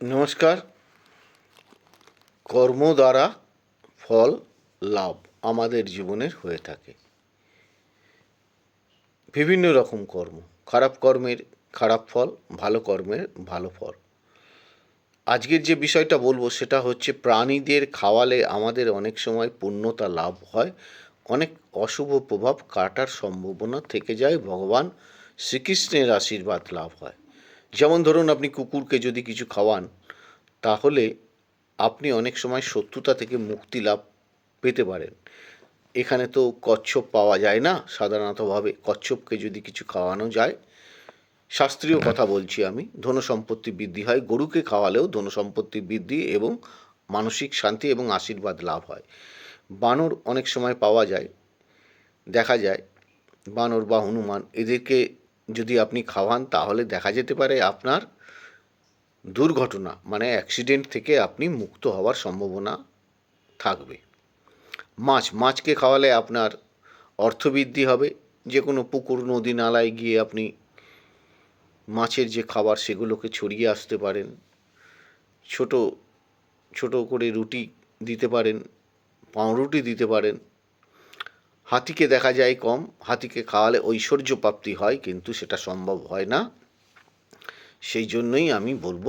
নমস্কার। কর্ম দ্বারা ফল লাভ আমাদের জীবনের হয়ে থাকে। বিভিন্ন রকম কর্ম, খারাপ কর্মের খারাপ ফল, ভালো কর্মের ভালো ফল। আজকের যে বিষয়টা বলব সেটা হচ্ছে প্রাণীদের খাওয়ালে আমাদের অনেক সময় পূর্ণতা লাভ হয়, অনেক অশুভ প্রভাব কাটার সম্ভাবনা থেকে যায়, ভগবান শ্রীকৃষ্ণের আশীর্বাদ লাভ হয়। যেমন ধরুন আপনি কুকুরকে যদি কিছু খাওয়ান, তাহলে আপনি অনেক সময় শত্রুতা থেকে মুক্তি লাভ পেতে পারেন। এখানে তো কচ্ছপ পাওয়া যায় না, সাধারণতভাবে কচ্ছপকে যদি কিছু খাওয়ানো যায়। শাস্ত্রীয় কথা বলছি আমি, ধন সম্পত্তি বৃদ্ধি হয়, গরুকে খাওয়ালেও ধন সম্পত্তি বৃদ্ধি এবং মানসিক শান্তি এবং আশীর্বাদ লাভ হয়। বানর অনেক সময় পাওয়া যায়, দেখা যায়, বানর বা হনুমান এদেরকে যদি আপনি খাওয়ান, তাহলে দেখা যেতে পারে আপনার দুর্ঘটনা মানে অ্যাক্সিডেন্ট থেকে আপনি মুক্ত হওয়ার সম্ভাবনা থাকবে। মাছ, মাছকে খাওয়ালে আপনার অর্থবৃদ্ধি হবে। যে কোনো পুকুর, নদী, নালায় গিয়ে আপনি মাছের যে খাবার, সেগুলোকে ছড়িয়ে আসতে পারেন। ছোট ছোট করে রুটি দিতে পারেন, পাউরুটি দিতে পারেন। হাতিকে দেখা যায় কম, হাতিকে খাওয়ালে ঐশ্বর্য প্রাপ্তি হয়, কিন্তু সেটা সম্ভব হয় না। সেই জন্যই আমি বলব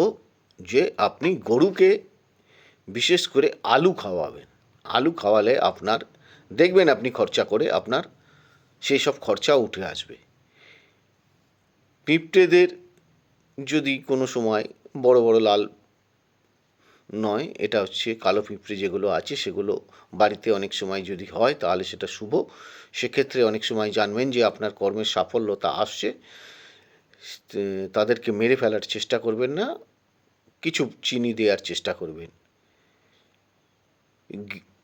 যে, আপনি গরুকে বিশেষ করে আলু খাওয়াবেন। আলু খাওয়ালে আপনার, দেখবেন আপনি খরচা করে আপনার সেই সব খরচা উঠে আসবে। পিঁপড়েদের যদি কোনো সময় বড় বড় লাল নয়, এটা হচ্ছে কালো পিঁপড়ে যেগুলো আছে, সেগুলো বাড়িতে অনেক সময় যদি হয় তাহলে সেটা শুভ। সেক্ষেত্রে অনেক সময় জানবেন যে আপনার কর্মের সাফল্যতা আসছে, তাদেরকে মেরে ফেলার চেষ্টা করবেন না, কিছু চিনি দেওয়ার চেষ্টা করবেন।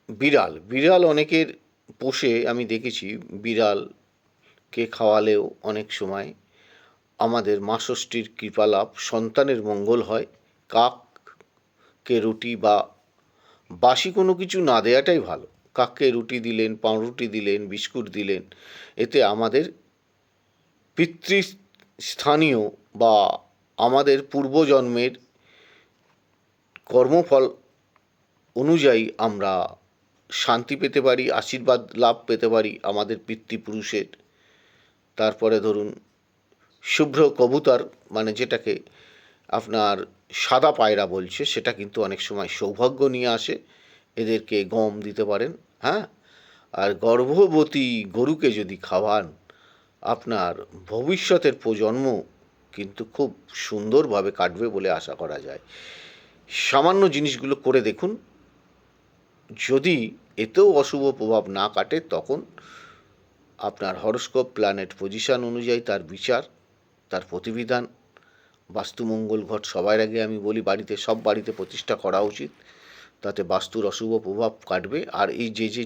বিড়াল বিড়াল অনেকের পোষে, আমি দেখেছি বিড়ালকে খাওয়ালেও অনেক সময় আমাদের মা ষষ্ঠীর কৃপালাভ, সন্তানের মঙ্গল হয় কাককে রুটি বা বাসি কোনো কিছু না দেওয়াটাই ভালো। কাককে রুটি দিলেন, পাউরুটি দিলেন, বিস্কুট দিলেন, এতে আমাদের পিতৃস্থানীয় বা আমাদের পূর্বজন্মের কর্মফল অনুযায়ী আমরা শান্তি পেতে পারি, আশীর্বাদ লাভ পেতে পারি আমাদের পিতৃপুরুষের। তারপরে ধরুন, শুভ্র কবুতর মানে যেটাকে আপনার সাদা পায়রা বলছে, সেটা কিন্তু অনেক সময় সৌভাগ্য নিয়ে আসে, এদেরকে গম দিতে পারেন হ্যাঁ? আর গর্ভবতী গরুকে যদি খাওয়ান, আপনার ভবিষ্যতের প্রজন্ম কিন্তু খুব সুন্দরভাবে কাটবে বলে আশা করা যায়। সামান্য জিনিসগুলো করে দেখুন, যদি এতেও অশুভ প্রভাব না কাটে, তখন আপনার হরস্কোপ, প্ল্যানেট পজিশান অনুযায়ী তার বিচার, তার প্রতিবিধান বাস্তুমঙ্গল ঘট সবার আগে আমি বলি বাড়িতে, সব বাড়িতে প্রতিষ্ঠা করা উচিত। তাতে বাস্তুর অশুভ প্রভাব কাটবে। আর এই যে যে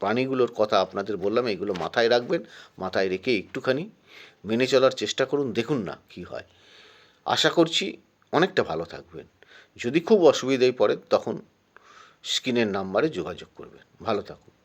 প্রাণীগুলোর কথা আপনাদের বললাম, এগুলো মাথায় রাখবেন, মাথায় রেখে একটুখানি মেনে চলার চেষ্টা করুন, দেখুন না কি হয়। আশা করছি অনেকটা ভালো থাকবেন। যদি খুব অসুবিধায় পড়েন, তখন স্ক্রিনের নাম্বারে যোগাযোগ করবেন। ভালো থাকুন।